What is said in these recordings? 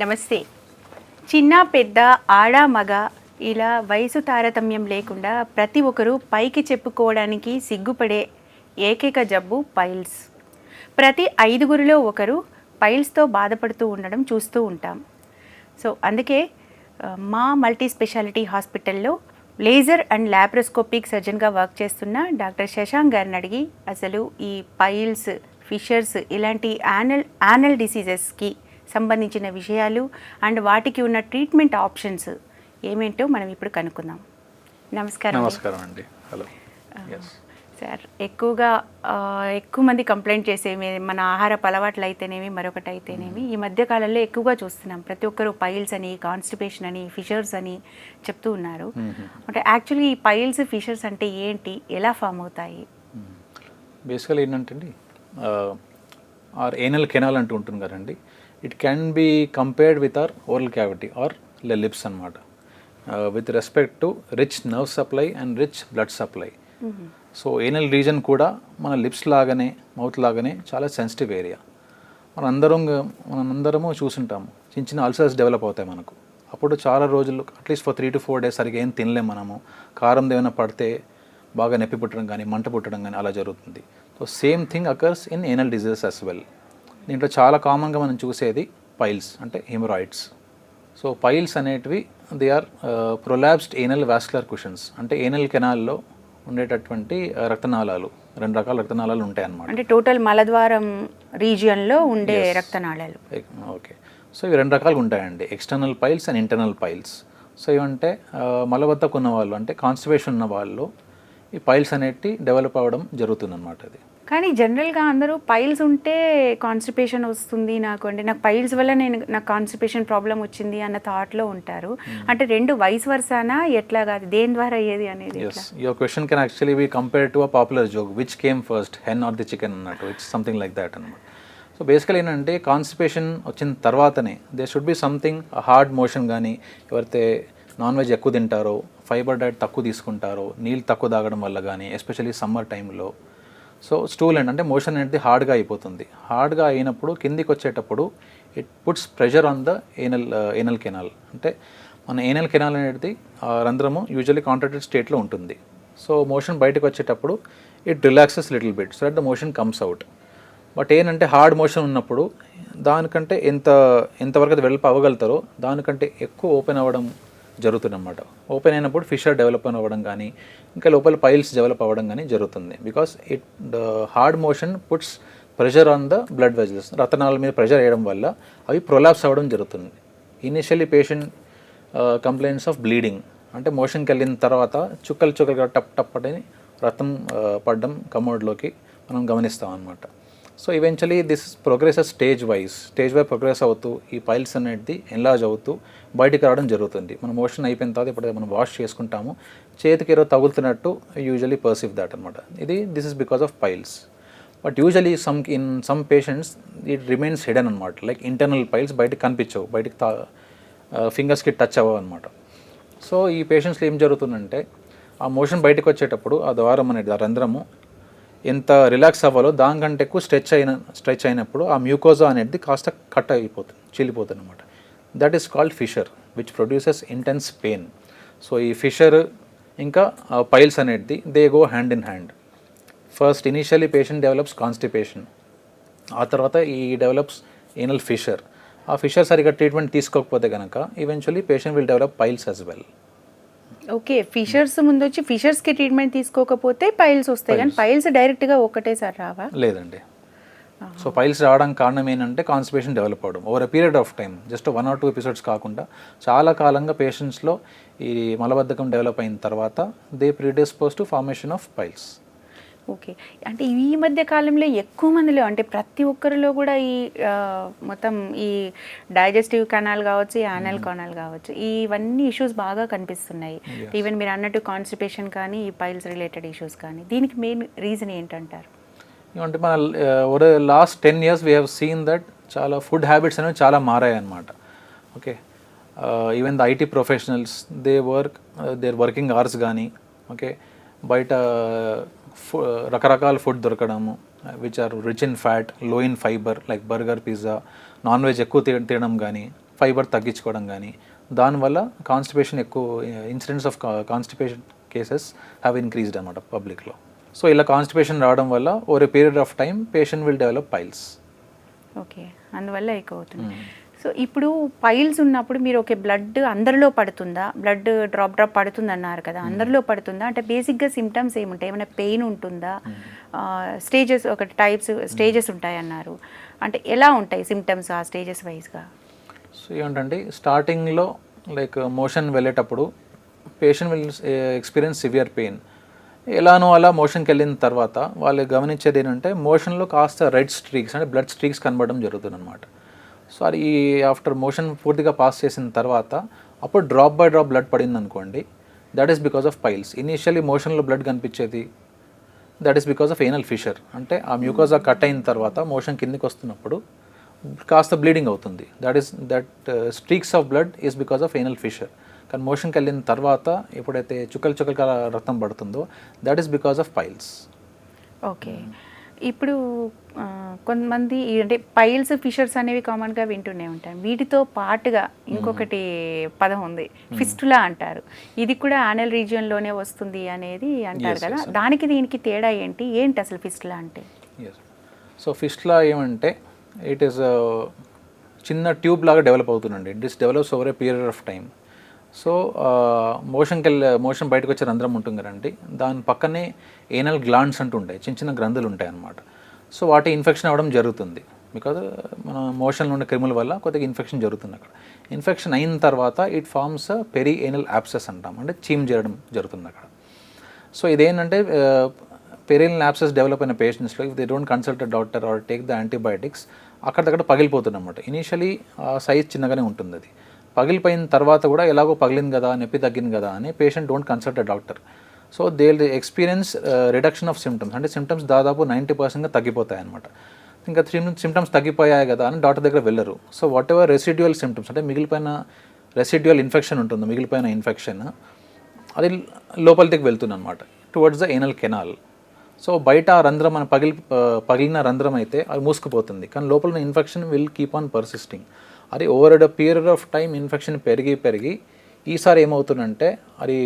నమస్తే. చిన్న పెద్ద ఆడ మగ ఇలా వయసు తారతమ్యం లేకుండా ప్రతి ఒక్కరూ పైకి చెప్పుకోవడానికి సిగ్గుపడే ఏకైక జబ్బు పైల్స్. ప్రతి ఐదుగురిలో ఒకరు పైల్స్తో బాధపడుతూ ఉండడం చూస్తూ ఉంటాం. సో అందుకే మా మల్టీ స్పెషాలిటీ హాస్పిటల్లో లేజర్ అండ్ ల్యాప్రోస్కోపిక్ సర్జన్గా వర్క్ చేస్తున్న డాక్టర్ శశాంక్ గారిని అడిగి అసలు ఈ పైల్స్ ఫిషర్స్ ఇలాంటి యానల్ యానల్ డిసీజెస్కి సంబంధించిన విషయాలు అండ్ వాటికి ఉన్న ట్రీట్మెంట్ ఆప్షన్స్ ఏమేంటో మనం ఇప్పుడు కనుక్కుందాం. నమస్కారం. నమస్కారం అండి. హలో సార్ ఎక్కువగా ఎక్కువ మంది కంప్లైంట్ చేసేవి మన ఆహారపు అలవాట్లు అయితేనేమి మరొకటి అయితేనేమి ఈ మధ్య కాలంలో ఎక్కువగా చూస్తున్నాం. ప్రతి ఒక్కరు పైల్స్ అని కాన్స్టిపేషన్ అని ఫిషర్స్ అని చెప్తూ ఉన్నారు. అంటే యాక్చువల్లీ ఈ పైల్స్ ఫిషర్స్ అంటే ఏంటి? ఎలా ఫామ్ అవుతాయి? బేసికల్ ఏంటంటే అండి ఆర్ ఏనల్ కెనాల్ అంటూ ఉంటుంది కదండి. It can be compared with or oral cavity or lips అనమాట with respect to rich nerve supply and rich blood supply so anal region కూడా మన లిప్స్ లాగానే మౌత్ లాగానే చాలా సెన్సిటివ్ ఏరియా మనందరం మనందరము చూసుంటాము. చిన్న చిన్న అల్సర్స్ డెవలప్ అవుతాయి మనకు. అప్పుడు చాలా రోజులు at least for three to four days సరిగ్గా ఏం తినలేం మనము. కారం ఏమైనా పడితే బాగా నొప్పి పుట్టడం కానీ మంట పుట్టడం కానీ అలా జరుగుతుంది. So same thing occurs in anal diseases as well దీంట్లో చాలా కామన్గా మనం చూసేది పైల్స్ అంటే హిమరాయిడ్స్. సో పైల్స్ అనేటివి they are prolapsed anal vascular cushions అంటే ఏనల్ కెనాల్లో ఉండేటటువంటి uh, రక్తనాళాలు. రెండు రకాల రక్తనాళాలు ఉంటాయి అన్నమాట. అంటే టోటల్ మలద్వారం రీజియన్లో ఉండే రక్తనాళాలు. ఓకే సో ఇవి రెండు రకాలుగా ఉంటాయండి. External piles and internal piles so ఇవంటే ఆ, మలబద్ధకం ఉన్న వాళ్ళు అంటే కాన్స్టిపేషన్ ఉన్న వాళ్ళు ఈ పైల్స్ అనేటి డెవలప్ అవ్వడం జరుగుతుంది అనమాట అది. కానీ జనరల్గా అందరూ పైల్స్ ఉంటే కాన్స్టిపేషన్ వస్తుంది నాకు అంటే నాకు పైల్స్ వల్ల నేను నాకు కాన్స్టిపేషన్ ప్రాబ్లం వచ్చింది అన్న థాట్లో ఉంటారు. అంటే రెండు వయసు వరుసనా ఎట్లా కాదు? దేని ద్వారా అయ్యేది అనేది your question can actually be compare to a popular joke which came first hen or the chicken అన్నట్టు? ఇట్స్ సంథింగ్ లైక్ దాట్ అనమాట సో బేసికల్ ఏంటంటే కాన్స్టిపేషన్ వచ్చిన తర్వాతనే they should be something hard motion కానీ ఎవరైతే నాన్ వెజ్ ఎక్కువ తింటారో fibre diet తక్కువ తీసుకుంటారో నీళ్ళు తక్కువ తాగడం వల్ల కానీ ఎస్పెషల్లీ సమ్మర్ టైంలో సో స్టూల్ అండ్ అంటే మోషన్ అనేది హార్డ్గా అయిపోతుంది. హార్డ్గా అయినప్పుడు కిందికి వచ్చేటప్పుడు it puts pressure on the anal anal canal అంటే మన ఏనల్ కెనాల్ అనేది ఆ రంధ్రము యూజువల్లీ కాంట్రాక్టెడ్ స్టేట్లో ఉంటుంది. సో మోషన్ బయటకు వచ్చేటప్పుడు it relaxes little bit so that the motion comes out but ఏంటంటే హార్డ్ మోషన్ ఉన్నప్పుడు దానికంటే ఎంత ఎంతవరకు అది వెళ్ళి అవ్వగలుగుతారో దానికంటే ఎక్కువ ఓపెన్ అవ్వడం జరుగుతుందన్నమాట. ఓపెన్ అయినప్పుడు ఫిషర్ డెవలప్ అవ్వడం కానీ ఇంకా లోపల పైల్స్ డెవలప్ అవ్వడం కానీ జరుగుతుంది. Because it the hard motion puts pressure on the blood vessels రతనాల మీద ప్రెషర్ వేయడం వల్ల అవి ప్రొలాప్స్ అవ్వడం జరుగుతుంది. Initially patient complaints of bleeding అంటే మోషన్కి వెళ్ళిన తర్వాత చుక్కలు చుక్కలుగా టప్ టప్ అని రక్తం uh, పడడం కమోడ్లోకి మనం గమనిస్తాం అనమాట so eventually this progress stage wise stage wise progress అవుతూ ఈ పైల్స్ అనేది ఎన్లాజ్ అవుతూ బయటికి రావడం జరుగుతుంది. మన మోషన్ అయిపోయిన తర్వాత ఇప్పుడు మనం వాష్ చేసుకుంటాము. చేతికి ఏదో తగులుతున్నట్టు యూజువలీ పర్సీవ్ దాట్ అనమాట ఇది this is because of piles but usually some in some patients it remains hidden అనమాట లైక్ ఇంటర్నల్ పైల్స్ బయటకు కనిపించవు. బయటకు తా ఫింగర్స్కి టచ్ అవ్వవు అనమాట సో ఈ పేషెంట్స్లో ఏం జరుగుతుందంటే ఆ మోషన్ బయటకు వచ్చేటప్పుడు ఆ ద్వారం అనేది ఆ రంధ్రము ఎంత రిలాక్స్ అవ్వాలో దానికంటే ఎక్కువ స్ట్రెచ్ అయిన స్ట్రెచ్ అయినప్పుడు ఆ మ్యూకోజా అనేది కాస్త కట్ అయిపోతుంది చీలిపోతుంది అనమాట that is called fissure which produces intense pain so ఈ ఫిషర్ ఇంకా పైల్స్ అనేది they go hand in hand first initially patient develops constipation ఆ తర్వాత ఈ డెవలప్స్ ఏనల్ ఫిషర్ ఆ ఫిషర్ సరిగ్గా ట్రీట్మెంట్ తీసుకోకపోతే కనుక eventually patient will develop piles as well okay fissures ముందు వచ్చి ఫిషర్స్కి ట్రీట్మెంట్ తీసుకోకపోతే పైల్స్ వస్తాయి కానీ పైల్స్. డైరెక్ట్గా ఒక్కటేసారి రావా? లేదండి. సో పైల్స్ రావడానికి కారణం ఏంటంటే కాన్స్టిపేషన్ డెవలప్ అవడం over period of time just one or two episodes కాకుండా చాలా కాలంగా పేషెంట్స్లో ఈ మలబద్ధకం డెవలప్ అయిన తర్వాత they predispose to formation of piles. Okay. అంటే ఈ మధ్య కాలంలో ఎక్కువ మందిలో అంటే ప్రతి ఒక్కరిలో కూడా ఈ మొత్తం ఈ డైజెస్టివ్ కణాలు కావచ్చు ఈ యానల్ కణాలు కావచ్చు ఇవన్నీ ఇష్యూస్ బాగా కనిపిస్తున్నాయి. ఈవెన్ మీరు అన్నట్టు కాన్స్టిపేషన్ కానీ ఈ పైల్స్ రిలేటెడ్ ఇష్యూస్ కానీ దీనికి మెయిన్ రీజన్ ఏంటంటారు? అంటే మన last ten years we have seen that చాలా ఫుడ్ హ్యాబిట్స్ అనేవి చాలా మారాయి అనమాట okay even the IT professionals they work their working hours కానీ ఓకే. బయట రకరకాల ఫుడ్ దొరకడము which are rich in ఫ్యాట్లో in fibre like burger pizza non veg ఎక్కువ తిన తినడం కానీ ఫైబర్ తగ్గించుకోవడం కానీ దానివల్ల కాన్స్టిపేషన్ ఎక్కువ incidents of constipation cases have increased అనమాట పబ్లిక్లో సో ఇలా కాన్స్టిపేషన్ రావడం వల్ల over a period of time patient will develop piles okay అందువల్ల ఎక్కువ అవుతుంది. సో ఇప్పుడు పైల్స్ ఉన్నప్పుడు మీరు ఓకే బ్లడ్ అందరిలో పడుతుందా? బ్లడ్ డ్రాప్ డ్రాప్ పడుతుంది అన్నారు కదా అందరిలో పడుతుందా? అంటే బేసిక్గా సిమ్టమ్స్ ఏముంటాయి? ఏమైనా పెయిన్ ఉంటుందా? స్టేజెస్ ఒక టైప్స్ స్టేజెస్ ఉంటాయి అన్నారు అంటే ఎలా ఉంటాయి సిమ్టమ్స్ ఆ స్టేజెస్ వైజ్గా సో ఏమిటంటే స్టార్టింగ్లో లైక్ మోషన్ వెళ్ళేటప్పుడు patient will experience severe pain ఎలానో అలా మోషన్కి వెళ్ళిన తర్వాత వాళ్ళు గమనించేది ఏంటంటే మోషన్లో కాస్త రెడ్ స్ట్రీక్స్ అంటే బ్లడ్ స్ట్రీక్స్ కనబడడం జరుగుతుంది అనమాట సో అది ఈ ఆఫ్టర్ మోషన్ పూర్తిగా పాస్ చేసిన తర్వాత అప్పుడు డ్రాప్ బై డ్రాప్ బ్లడ్ పడింది అనుకోండి that is because of piles initially మోషన్లో బ్లడ్ కనిపించేది. That is because of anal fissure అంటే ఆ మ్యూకోజా కట్ అయిన తర్వాత మోషన్ కిందికి వస్తున్నప్పుడు కాస్త బ్లీడింగ్ అవుతుంది. That is that streaks of blood is because of anal fissure కానీ మోషన్కి వెళ్ళిన తర్వాత ఎప్పుడైతే చుక్కలు చుక్కలు రక్తం పడుతుందో that is because of piles okay ఇప్పుడు కొంతమంది అంటే పైల్స్ ఫిషర్స్ అనేవి కామన్గా వింటూనే ఉంటాం. వీటితో పాటుగా ఇంకొకటి పదం ఉంది. ఫిస్టులా అంటారు. ఇది కూడా ఆనల్ రీజియన్లోనే వస్తుంది అనేది అంటారు కదా. దానికి దీనికి తేడా ఏంటి? ఏంటి అసలు ఫిస్టులా అంటే? సో ఫిష్లా ఏమంటే ఇట్ ఈస్ చిన్న ట్యూబ్ లాగా డెవలప్ అవుతుందండి. This develops over a period of time so మోషన్కి వెళ్ళే మోషన్ బయటకు వచ్చే రంధ్రం ఉంటుంది కదండి దాని పక్కనే ఏనల్ గ్లాండ్స్ అంటూ ఉంటాయి చిన్న చిన్న గ్రంథులు ఉంటాయి అన్నమాట సో వాటి ఇన్ఫెక్షన్ అవ్వడం జరుగుతుంది. బికాజ్ మన మోషన్లో ఉండే క్రిముల వల్ల కొద్దిగా ఇన్ఫెక్షన్ జరుగుతుంది అక్కడ. ఇన్ఫెక్షన్ అయిన తర్వాత it forms peri anal abscess అంటాం. అంటే చీమ్ చేయడం జరుగుతుంది అక్కడ. సో ఇదేంటంటే పెరియల్ యాప్సెస్ డెవలప్ అయిన పేషెంట్స్లో if they don't consult doctor or take the antibiotics అక్కడక్కడ పగిలిపోతుంది అనమాట ఇనీషియలీ సైజ్ చిన్నగానే ఉంటుంది అది పగిలిపోయిన తర్వాత కూడా ఎలాగో పగిలింది కదా నొప్పి తగ్గింది కదా అని patient don't consult a doctor so they experience reduction of symptoms అంటే సిమ్టమ్స్ దాదాపు నైంటీ పర్సెంట్గా తగ్గిపోతాయి అనమాట ఇంకా సిమ్టమ్స్ తగ్గిపోయాయి కదా అని డాక్టర్ దగ్గర వెళ్ళరు. So whatever residual symptoms అంటే మిగిలిపోయిన రెసిడ్యువల్ ఇన్ఫెక్షన్ ఉంటుంది మిగిలిపోయిన ఇన్ఫెక్షన్ అది లోపలికి వెళ్తుంది అనమాట towards the anal canal so బయట ఆ రంధ్రం మన పగిలి uh, పగిలిన రంధ్రం అయితే అది మూసుకుపోతుంది. కానీ లోపల infection will keep on persisting అది over the period of time infection పెరిగి పెరిగి ఈసారి ఏమవుతుందంటే అది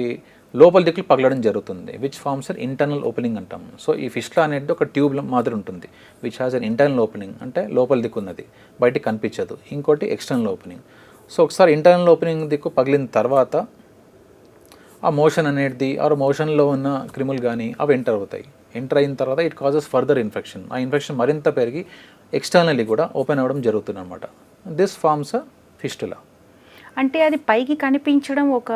లోపల దిక్కులు పగలడం జరుగుతుంది which forms an internal opening అంటాం. సో ఈ ఫిష్లా అనేది ఒక ట్యూబ్ మాదిరి ఉంటుంది which has an internal opening అంటే లోపల దిక్కు ఉన్నది బయటికి కనిపించదు. ఇంకోటి ఎక్స్టర్నల్ ఓపెనింగ్ సో ఒకసారి ఇంటర్నల్ ఓపెనింగ్ దిక్కు పగిలిన తర్వాత ఆ మోషన్ అనేది ఆ మోషన్లో ఉన్న క్రిములు కానీ అవి ఎంటర్ అవుతాయి. ఎంటర్ అయిన తర్వాత ఇట్ కాజెస్ ఫర్దర్ ఇన్ఫెక్షన్ ఆ ఇన్ఫెక్షన్ మరింత పెరిగి ఎక్స్టర్నల్లీ కూడా ఓపెన్ అవ్వడం జరుగుతుంది అనమాట దిస్ ఫార్మ్స్ ఫిస్టులా అంటే అది పైకి కనిపించడం ఒక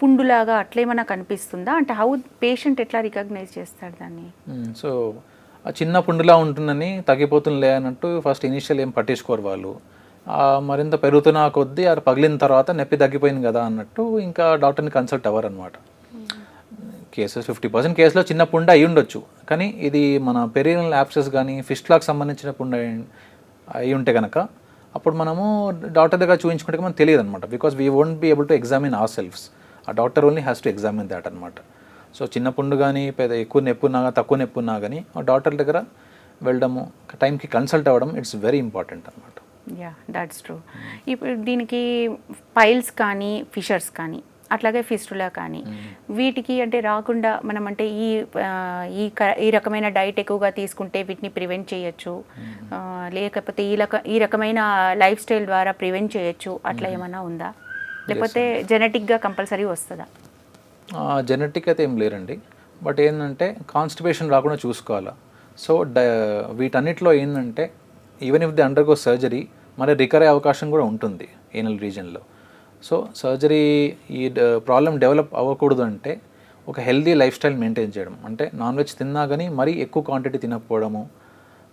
పుండులాగా అట్లేమన్నా కనిపిస్తుందా? అంటే హౌ పేషెంట్ ఎట్లా రికగ్నైజ్ చేస్తాడు దాన్ని? సో ఆ చిన్న పుండులా ఉంటుందని తగ్గిపోతుందిలే అన్నట్టు ఫస్ట్ ఇనిషియల్ ఏం పట్టించుకోరు వాళ్ళు. మరింత పెరుగుతున్న కొద్దీ అది పగిలిన తర్వాత నొప్పి తగ్గిపోయింది కదా అన్నట్టు ఇంకా డాక్టర్ని కన్సల్ట్ అవ్వరు అనమాట కేసెస్ ఫిఫ్టీ పర్సెంట్ కేసులో చిన్న పుండ అయి ఉండొచ్చు. కానీ ఇది మన పెరియనల్ యాప్సెస్ కానీ ఫిస్ట్లాకి సంబంధించిన పుండ అయి ఉంటే కనుక అప్పుడు మనము డాక్టర్ దగ్గర చూపించుకుంటే మనకు తెలియదు అనమాట because we won't be able to examine our selves ఆ doctor only has to examine that అనమాట సో చిన్న పుండు కానీ పెద్ద ఎక్కువ నొప్పి ఉన్నా తక్కువ నొప్పి ఉన్నా కానీ ఆ డాక్టర్ దగ్గర వెళ్ళడము టైంకి కన్సల్ట్ అవ్వడం ఇట్స్ వెరీ ఇంపార్టెంట్ అనమాట యా దాట్స్ ట్రూ ఇప్పుడు దీనికి పైల్స్ కానీ ఫిషర్స్ కానీ అట్లాగే ఫిస్టులా కానీ. వీటికి అంటే రాకుండా మనం అంటే ఈ ఈ ఈ రకమైన డైట్ ఎక్కువగా తీసుకుంటే వీటిని ప్రివెంట్ చేయొచ్చు. లేకపోతే ఈ రక ఈ రకమైన లైఫ్ స్టైల్ ద్వారా ప్రివెంట్ చేయొచ్చు. అట్లా ఏమైనా ఉందా? లేకపోతే జెనెటిక్గా కంపల్సరీ వస్తుందా? జెనెటిక్ అయితే ఏం లేరండి. బట్ ఏంటంటే కాన్స్టిపేషన్ రాకుండా చూసుకోవాలా. సో డ వీటన్నిటిలో ఏంటంటే even if the undergo surgery మరి రికర్ అయ్యే అవకాశం కూడా ఉంటుంది. ఏనల్ రీజన్లో సో సర్జరీ ఈ ప్రాబ్లం డెవలప్ అవ్వకూడదు అంటే ఒక హెల్దీ లైఫ్ స్టైల్ మెయింటైన్ చేయడం. అంటే నాన్ వెజ్ తిన్నా కానీ మరీ ఎక్కువ క్వాంటిటీ తినకపోవడము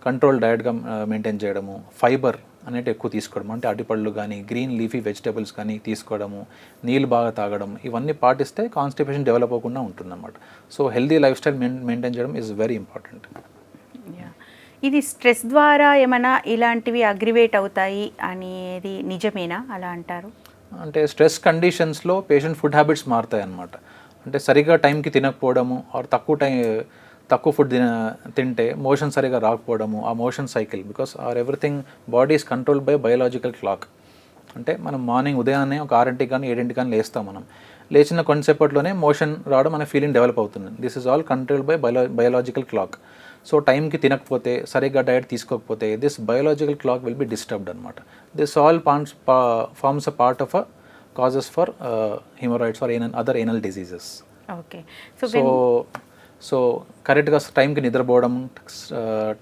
కంట్రోల్ డయట్గా మెయింటైన్ చేయడము ఫైబర్ అనేది ఎక్కువ తీసుకోవడం అంటే అరటిపళ్ళు కానీ గ్రీన్ లీఫీ వెజిటేబుల్స్ కానీ తీసుకోవడము నీళ్ళు బాగా తాగడం ఇవన్నీ పాటిస్తే కాన్స్టిపేషన్ డెవలప్ అవ్వకుండా ఉంటుందన్నమాట. So healthy life style maintain చేయడం ఈజ్ వెరీ ఇంపార్టెంట్ యా. ఇది స్ట్రెస్ ద్వారా ఏమైనా ఇలాంటివి అగ్రివేట్ అవుతాయి అనేది నిజమేనా? అలా అంటారు? అంటే స్ట్రెస్ కండిషన్స్లో పేషెంట్ ఫుడ్ హ్యాబిట్స్ మారుతాయి అన్నమాట అంటే సరిగ్గా టైంకి తినకపోవడము ఆర్ తక్కువ టైం తక్కువ ఫుడ్ తిన తింటే మోషన్ సరిగా రాకపోవడము ఆ motion cycle because or everything body is control by biological clock. అంటే మనం మార్నింగ్ ఉదయాన్నే ఒక ఆరింటికి కానీ ఏడింటికి కానీ లేస్తాం మనం. లేచిన కొంతసేపట్లోనే మోషన్ రావడం మన ఫీలింగ్ డెవలప్ అవుతుంది. This is all control by bio biological clock. So టైంకి తినకపోతే సరిగ్గా డయట్ తీసుకోకపోతే this biological clock will be disturbed అనమాట this all pans forms a part of a causes for hemorrhoids for anal other anal diseases okay so so కరెక్ట్గా టైంకి నిద్రపోవడం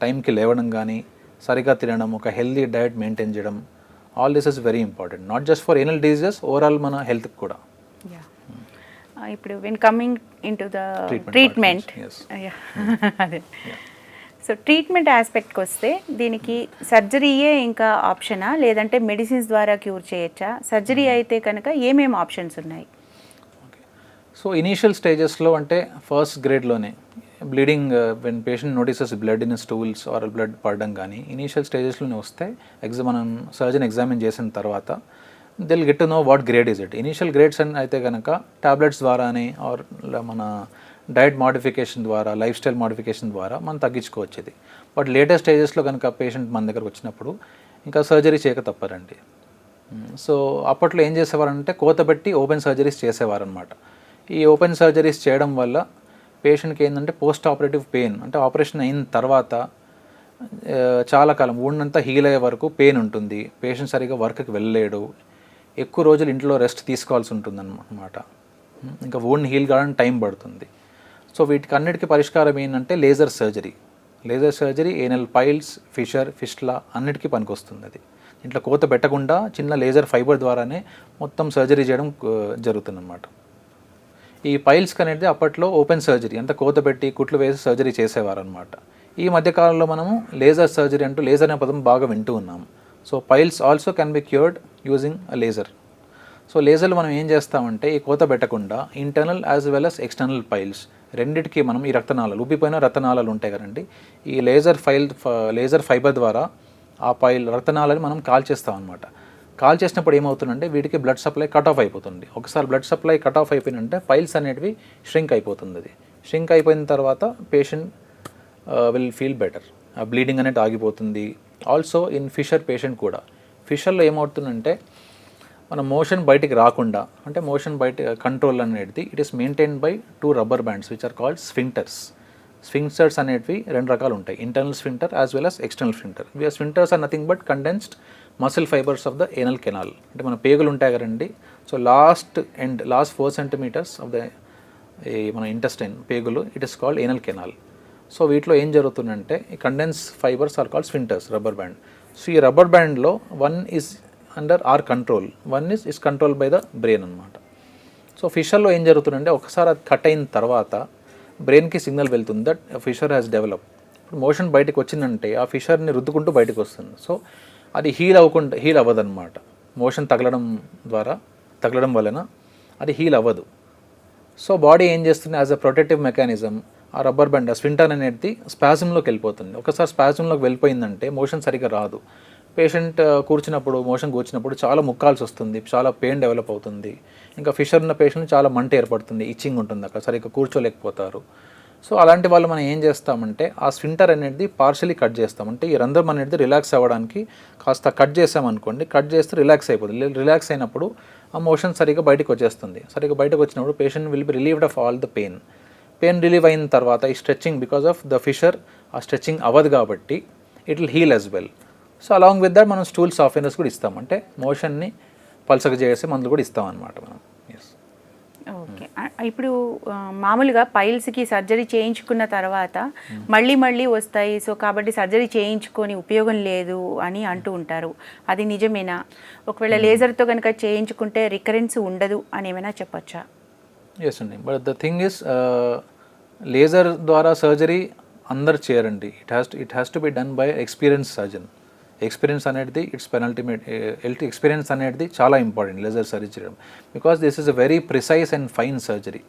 టైంకి లేవడం కానీ సరిగ్గా తినడం ఒక హెల్దీ డయట్ మెయింటైన్ చేయడం all this is very important not just for anal diseases overall మన హెల్త్కి కూడా. యా ఇప్పుడు when coming in to the treatment అదే. సో ట్రీట్మెంట్ ఆస్పెక్ట్కి వస్తే దీనికి సర్జరీయే ఇంకా ఆప్షనా లేదంటే మెడిసిన్స్ ద్వారా క్యూర్ చేయొచ్చా? సర్జరీ అయితే కనుక ఏమేమి ఆప్షన్స్ ఉన్నాయి? సో ఇనీషియల్ స్టేజెస్లో అంటే first గ్రేడ్లోనే bleeding when patient notices blood in stools or blood పడడం కానీ ఇనీషియల్ స్టేజెస్లోనే వస్తే ఎగ్జామ్ మనం సర్జన్ ఎగ్జామిన్ చేసిన తర్వాత they'll get to know what grade is it initial grades అని అయితే కనుక టాబ్లెట్స్ ద్వారానే ఆర్ మన డైట్ మాడిఫికేషన్ ద్వారా లైఫ్ స్టైల్ మాడిఫికేషన్ ద్వారా మనం తగ్గించుకోవచ్చు ఇది బట్ లేటెస్ట్ స్టేజెస్లో కనుక పేషెంట్ మన దగ్గరకు వచ్చినప్పుడు ఇంకా సర్జరీ చేయక తప్పరండి సో అప్పట్లో ఏం చేసేవారంటే కోతబెట్టి ఓపెన్ సర్జరీస్ చేసేవారనమాట ఈ ఓపెన్ సర్జరీస్ చేయడం వల్ల పేషెంట్కి ఏంటంటే పోస్ట్ ఆపరేటివ్ పెయిన్ అంటే ఆపరేషన్ అయిన తర్వాత చాలా కాలం ఊడినంతా హీల్ అయ్యే వరకు పెయిన్ ఉంటుంది. పేషెంట్ సరిగా వర్క్కి వెళ్ళలేడు. ఎక్కువ రోజులు ఇంట్లో రెస్ట్ తీసుకోవాల్సి ఉంటుంది అనమాట ఇంకా ఊడిని హీల్ కావడానికి టైం పడుతుంది. సో వీటికి అన్నిటికీ పరిష్కారం ఏంటంటే laser surgery. Laser surgery anal piles fissure fistula అన్నిటికీ పనికొస్తుంది అది. ఇంట్లో కోత పెట్టకుండా చిన్న లేజర్ ఫైబర్ ద్వారానే మొత్తం సర్జరీ చేయడం జరుగుతుందన్నమాట. ఈ పైల్స్కి అనేది అప్పట్లో ఓపెన్ సర్జరీ అంత కోత పెట్టి కుట్లు వేసి సర్జరీ చేసేవారు అనమాట ఈ మధ్యకాలంలో మనము లేజర్ సర్జరీ అంటూ లేజర్ అనే పదం బాగా వింటూ ఉన్నాము. So piles also can be cured using a laser. So లేజర్లు మనం ఏం చేస్తామంటే ఈ కోత పెట్టకుండా internal as well as external piles రెండిటికి మనం ఈ రక్తనాళాలు ఉబ్బిపోయిన రక్తనాళాలు ఉంటాయి కదండి. ఈ లేజర్ ఫైల్ లేజర్ ఫైబర్ ద్వారా ఆ పైల్ రక్తనాళాన్ని మనం కాల్ చేస్తాం అనమాట కాల్ చేసినప్పుడు ఏమవుతుందంటే వీటికి బ్లడ్ సప్లై కట్ ఆఫ్ అయిపోతుంది. ఒకసారి బ్లడ్ సప్లై కట్ ఆఫ్ అయిపోయినంటే ఫైల్స్ అనేటివి ష్రింక్ అయిపోతుంది అది. ష్రింక్ అయిపోయిన తర్వాత patient will feel better bleeding అనేది ఆగిపోతుంది. ఆల్సో ఇన్ ఫిషర్ పేషెంట్ కూడా. ఫిషర్లో ఏమవుతుందంటే మన మోషన్ బయటికి రాకుండా అంటే మోషన్ బయట కంట్రోల్ అనేది it is maintain by two rubber bands which are called sphincters sphincters అనేటివి రెండు రకాలు ఉంటాయి internal sphincter as well as external sphincter we sphincters are nothing but condensed muscle fibers of the anal canal అంటే మన పేగులు ఉంటాయి కదండి so last end last four centimeters of the ఈ మన ఇంటెస్టైన్ పేగులు it is called anal canal so వీటిలో ఏం జరుగుతుందంటే ఈ condense fibers are called sphincters rubber band so ఈ రబ్బర్ బ్యాండ్లో one is under or control one is is control by the brain అనమాట సో ఫిషర్లో ఏం జరుగుతుందంటే ఒకసారి అది కట్ అయిన తర్వాత బ్రెయిన్కి సిగ్నల్ వెళ్తుంది దట్ ఫిషర్ హ్యాస్ డెవలప్ ఇప్పుడు మోషన్ బయటకు వచ్చిందంటే ఆ ఫిషర్ని రుద్దుకుంటూ బయటకు వస్తుంది. సో అది హీల్ అవ్వకుండా హీల్ అవ్వదన్నమాట. మోషన్ తగలడం ద్వారా తగలడం వలన అది హీల్ అవ్వదు. సో బాడీ ఏం చేస్తుంది? యాజ్ అ ప్రొటెక్టివ్ మెకానిజం ఆ రబ్బర్ బ్యాండ్ స్వింటన్ స్వింటర్ అనేది స్పాజంలోకి వెళ్ళిపోతుంది. ఒకసారి స్పాజంలోకి వెళ్ళిపోయిందంటే మోషన్ సరిగా రాదు. పేషెంట్ కూర్చున్నప్పుడు మోషన్ కూర్చున్నప్పుడు చాలా ముక్కాల్సి వస్తుంది చాలా పెయిన్ డెవలప్ అవుతుంది. ఇంకా ఫిషర్ ఉన్న పేషెంట్ చాలా మంట ఏర్పడుతుంది ఇచ్చింగ్ ఉంటుంది అక్కడ సరిగ్గా కూర్చోలేకపోతారు. సో అలాంటి వాళ్ళు మనం ఏం చేస్తామంటే ఆ స్వింటర్ అనేది పార్షలీ కట్ చేస్తాం. అంటే ఈ రంధ్రం అనేది రిలాక్స్ అవ్వడానికి కాస్త కట్ చేసామనుకోండి కట్ చేస్తే రిలాక్స్ అయిపోతుంది. రిలాక్స్ అయినప్పుడు ఆ మోషన్ సరిగ్గా బయటకు వచ్చేస్తుంది. సరిగ్గా బయటకు వచ్చినప్పుడు patient will be relieved of all the pain pain relieve అయిన తర్వాత ఈ stretching because of the fissure ఆ స్ట్రెచ్చింగ్ అవ్వదు కాబట్టి it will heal as well so along with that మనం స్టూల్ సాఫ్ట్వేర్స్ కూడా ఇస్తాం. అంటే మోషన్ని పల్సగా చేసే మందులు కూడా ఇస్తాం అనమాట మనం. Yes okay. ఇప్పుడు మామూలుగా పైల్స్కి సర్జరీ చేయించుకున్న తర్వాత మళ్ళీ మళ్ళీ వస్తాయి. సో కాబట్టి సర్జరీ చేయించుకొని ఉపయోగం లేదు అని అంటూ ఉంటారు. అది నిజమేనా? ఒకవేళ లేజర్తో కనుక చేయించుకుంటే రికరెన్స్ ఉండదు అని ఏమైనా చెప్పొచ్చా? ఎస్ అండి. But the thing is laser ద్వారా సర్జరీ అందరు చేయరండి. It has it has to be done by experience surgeon experience అనేది ఇట్స్ పెనల్టిమేట్ ఎల్టీ ఎక్స్పీరియన్స్ అనేది చాలా ఇంపార్టెంట్ లేజర్ సర్జరీ చేయడం because this is a very precise and fine surgery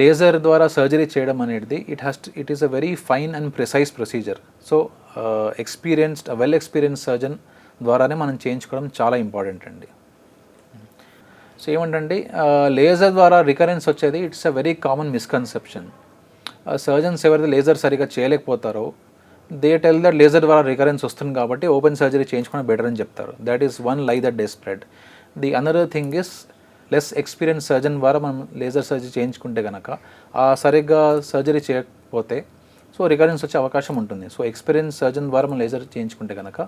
laser ద్వారా surgery చేయడం అనేది it has it is a very fine and precise procedure so experienced well experience surgeon ద్వారానే మనం చేయించుకోవడం చాలా ఇంపార్టెంట్ అండి. సో ఏమంటండి? లేజర్ ద్వారా రికరెన్స్ వచ్చేది it's a very common misconception surgeons ఎవరైతే లేజర్ సరిగా చేయలేకపోతారో దే టెల్ దట్ లేజర్ ద్వారా రికరెన్స్ వస్తుంది కాబట్టి ఓపెన్ సర్జరీ చేయించుకోవడం బెటర్ అని చెప్తారు. That is one lie that they spread the another thing is less experience surgeon ద్వారా మనం లేజర్ సర్జరీ చేయించుకుంటే కనుక ఆ సరిగ్గా సర్జరీ చేయకపోతే సో రికరెన్స్ వచ్చే అవకాశం ఉంటుంది. సో ఎక్స్పీరియన్స్ సర్జన్ ద్వారా మనం లేజర్ చేయించుకుంటే కనుక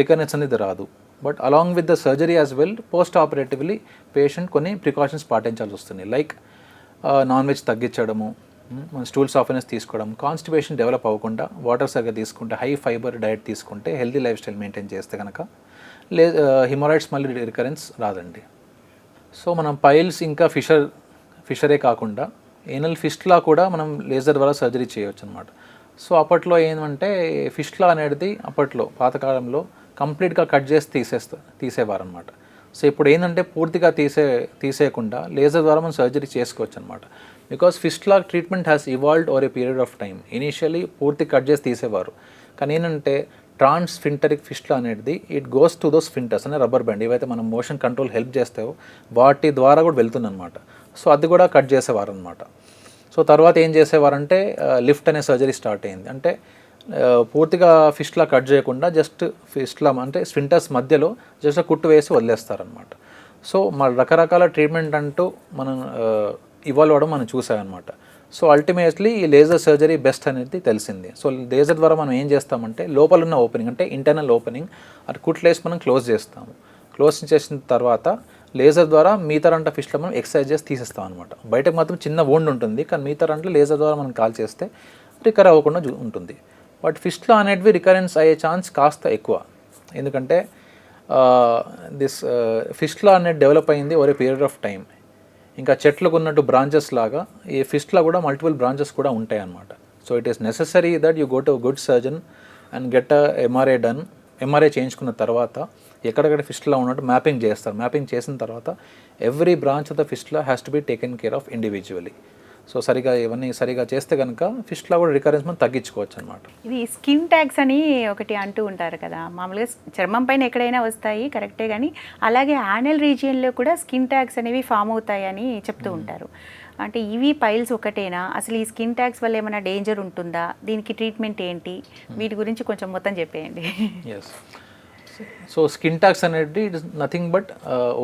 రికరెన్స్ అనేది రాదు. But along with the surgery as well post operatively patient కొన్ని ప్రికాషన్స్ పాటించాల్సి వస్తుంది. లైక్ నాన్ వెజ్ తగ్గించడము మన స్టూల్ సాఫ్ట్నెస్ తీసుకోవడం కాన్స్టిపేషన్ డెవలప్ అవ్వకుండా వాటర్ సరిగ్గా తీసుకుంటే హై ఫైబర్ డైట్ తీసుకుంటే హెల్దీ లైఫ్ స్టైల్ మెయింటైన్ చేస్తే కనుక లే హిమరాయిడ్స్ మళ్ళీ రికరెన్స్ రాదండి. సో మనం పైల్స్ ఇంకా ఫిషర్ ఫిషరే కాకుండా ఏనల్ ఫిస్ట్లా కూడా మనం లేజర్ ద్వారా సర్జరీ చేయవచ్చు అనమాట సో అప్పట్లో ఏంటంటే ఫిస్ట్లా అనేది అప్పట్లో పాతకాలంలో కంప్లీట్గా కట్ చేసి తీసేస్తా తీసేవారు అనమాట సో ఇప్పుడు ఏంటంటే పూర్తిగా తీసే తీసేయకుండా లేజర్ ద్వారా మనం సర్జరీ చేసుకోవచ్చు అనమాట because fistula treatment has evolved over a period of time initially పూర్తి కట్ చేసి తీసేవారు. కానీ ఏంటంటే ట్రాన్స్ ఫింటరిక్ ఫిస్ట్లా అనేది it goes to those sphincters అనే రబ్బర్ బ్యాండ్ ఏవైతే మనం మోషన్ కంట్రోల్ హెల్ప్ చేస్తాయో వాటి ద్వారా కూడా వెళ్తుందన్నమాట. సో అది కూడా కట్ చేసేవారు అనమాట సో తర్వాత ఏం చేసేవారంటే లిఫ్ట్ అనే సర్జరీ స్టార్ట్ అయింది. అంటే పూర్తిగా ఫిస్ట్లా కట్ చేయకుండా జస్ట్ ఫిస్ట్లా అంటే స్వింటర్స్ మధ్యలో జస్ట్ కుట్టు వేసి వదిలేస్తారనమాట సో మన రకరకాల ట్రీట్మెంట్ అంటూ మనం ఇవాల్వ్ అవ్వడం మనం చూసామన్నమాట. సో అల్టిమేట్లీ ఈ లేజర్ సర్జరీ బెస్ట్ అనేది తెలిసింది. సో లేజర్ ద్వారా మనం ఏం చేస్తామంటే లోపల ఉన్న ఓపెనింగ్ అంటే ఇంటర్నల్ ఓపెనింగ్ అది కుట్లేసి మనం క్లోజ్ చేస్తాము. క్లోజ్ చేసిన తర్వాత లేజర్ ద్వారా మీతరంట ఫిష్లో మనం ఎక్సర్సైజ్ చేసి తీసేస్తాం అనమాట బయటకు మాత్రం చిన్న ఓండ్ ఉంటుంది కానీ మీతరంటే లేజర్ ద్వారా మనం కాల్ చేస్తే రికర్ అవ్వకుండా ఉంటుంది. బట్ ఫిష్లో అనేటివి రికరెన్స్ అయ్యే ఛాన్స్ కాస్త ఎక్కువ. ఎందుకంటే దిస్ ఫిష్లా అనేది డెవలప్ అయింది over a period of time ఇంకా చెట్లకు ఉన్నట్టు బ్రాంచెస్ లాగా ఈ ఫిస్ట్లో కూడా మల్టిపుల్ బ్రాంచెస్ కూడా ఉంటాయి అన్నమాట. So it is necessary that you go to good surgeon and get a MRI done MRI చేయించుకున్న తర్వాత ఎక్కడెక్కడ ఫిస్ట్లో ఉన్నట్టు మ్యాపింగ్ చేస్తారు. మ్యాపింగ్ చేసిన తర్వాత every branch of the fistula has to be taken care of individually so సరిగా ఇవన్నీ సరిగా చేస్తే కనుక ఫిస్ట్లో కూడా రికరెన్స్ మనం తగ్గించుకోవచ్చు అనమాట ఇది స్కిన్ ట్యాగ్స్ అని ఒకటి అంటూ ఉంటారు కదా. మామూలుగా చర్మం పైన ఎక్కడైనా వస్తాయి కరెక్టే కానీ అలాగే యానల్ రీజియన్లో కూడా స్కిన్ ట్యాగ్స్ అనేవి ఫామ్ అవుతాయి అని చెప్తూ ఉంటారు. అంటే ఇవి పైల్స్ ఒకటేనా? అసలు ఈ స్కిన్ ట్యాగ్స్ వల్ల ఏమైనా డేంజర్ ఉంటుందా? దీనికి ట్రీట్మెంట్ ఏంటి? వీటి గురించి కొంచెం మొత్తం చెప్పేయండి. ఎస్ సో స్కిన్ టాక్స్ అనేది it is nothing but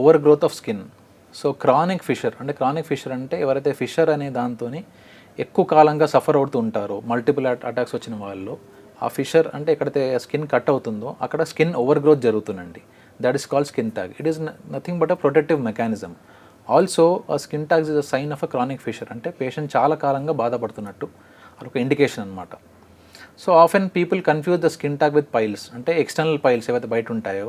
over growth of skin so chronic fissure అంటే క్రానిక్ ఫిషర్ అంటే ఎవరైతే ఫిషర్ అనే దాంతో ఎక్కువ కాలంగా సఫర్ అవుతూ ఉంటారో మల్టిపుల్ అటాక్స్ వచ్చిన వాళ్ళు ఆ ఫిషర్ అంటే ఎక్కడైతే స్కిన్ కట్ అవుతుందో అక్కడ స్కిన్ ఓవర్ గ్రోత్ జరుగుతుందండి that is called skin tag it is nothing but a protective mechanism also ఆ skin tags is a sign of a chronic fissure అంటే పేషెంట్ చాలా కాలంగా బాధపడుతున్నట్టు అదొక ఇండికేషన్ అనమాట so often people confuse the skin tag with piles అంటే external piles ఏవైతే బయట ఉంటాయో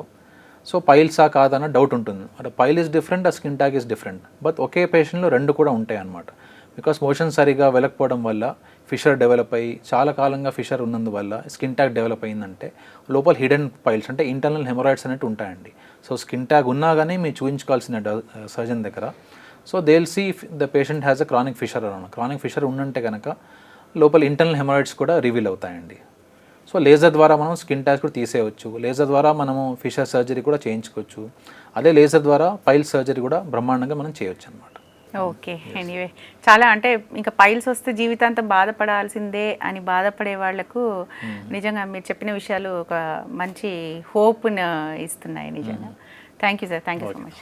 సో పైల్సా కాదన్న డౌట్ ఉంటుంది. అంటే పైల్ ఇస్ డిఫరెంట్ ఆ skin tag is different but ఒకే పేషెంట్లో రెండు కూడా ఉంటాయి అన్నమాట. బికాస్ మోషన్ సరిగా వెళ్ళకపోవడం వల్ల ఫిషర్ డెవలప్ అయ్యి చాలా కాలంగా ఫిషర్ ఉన్నందువల్ల స్కిన్ ట్యాగ్ డెవలప్ అయిందంటే లోపల హిడెన్ పైల్స్ అంటే ఇంటర్నల్ హెమరాయిడ్స్ అనేవి ఉంటాయండి. సో స్కిన్ ట్యాగ్ ఉన్నా కానీ మీరు చూపించుకోవాల్సిన సర్జన్ దగ్గర. So they'll see the patient has a chronic fissure అన్న క్రానిక్ ఫిషర్ ఉన్నంటే కనుక లోపల ఇంటర్నల్ హెమరాయిడ్స్ కూడా రివీల్ అవుతాయండి. సో లేజర్ ద్వారా మనం స్కిన్ ట్యాగ్ కూడా తీసేయవచ్చు. లేజర్ ద్వారా మనము ఫిషర్ సర్జరీ కూడా చేయించుకోవచ్చు. అదే లేజర్ ద్వారా పైల్ సర్జరీ కూడా బ్రహ్మాండంగా మనం చేయొచ్చు అనమాట ఓకే ఎనీవే చాలా అంటే ఇంకా పైల్స్ వస్తే జీవితాంతం బాధపడాల్సిందే అని బాధపడే వాళ్ళకు నిజంగా మీరు చెప్పిన విషయాలు ఒక మంచి హోప్ను ఇస్తున్నాయి నిజంగా. Thank you sir thank you so much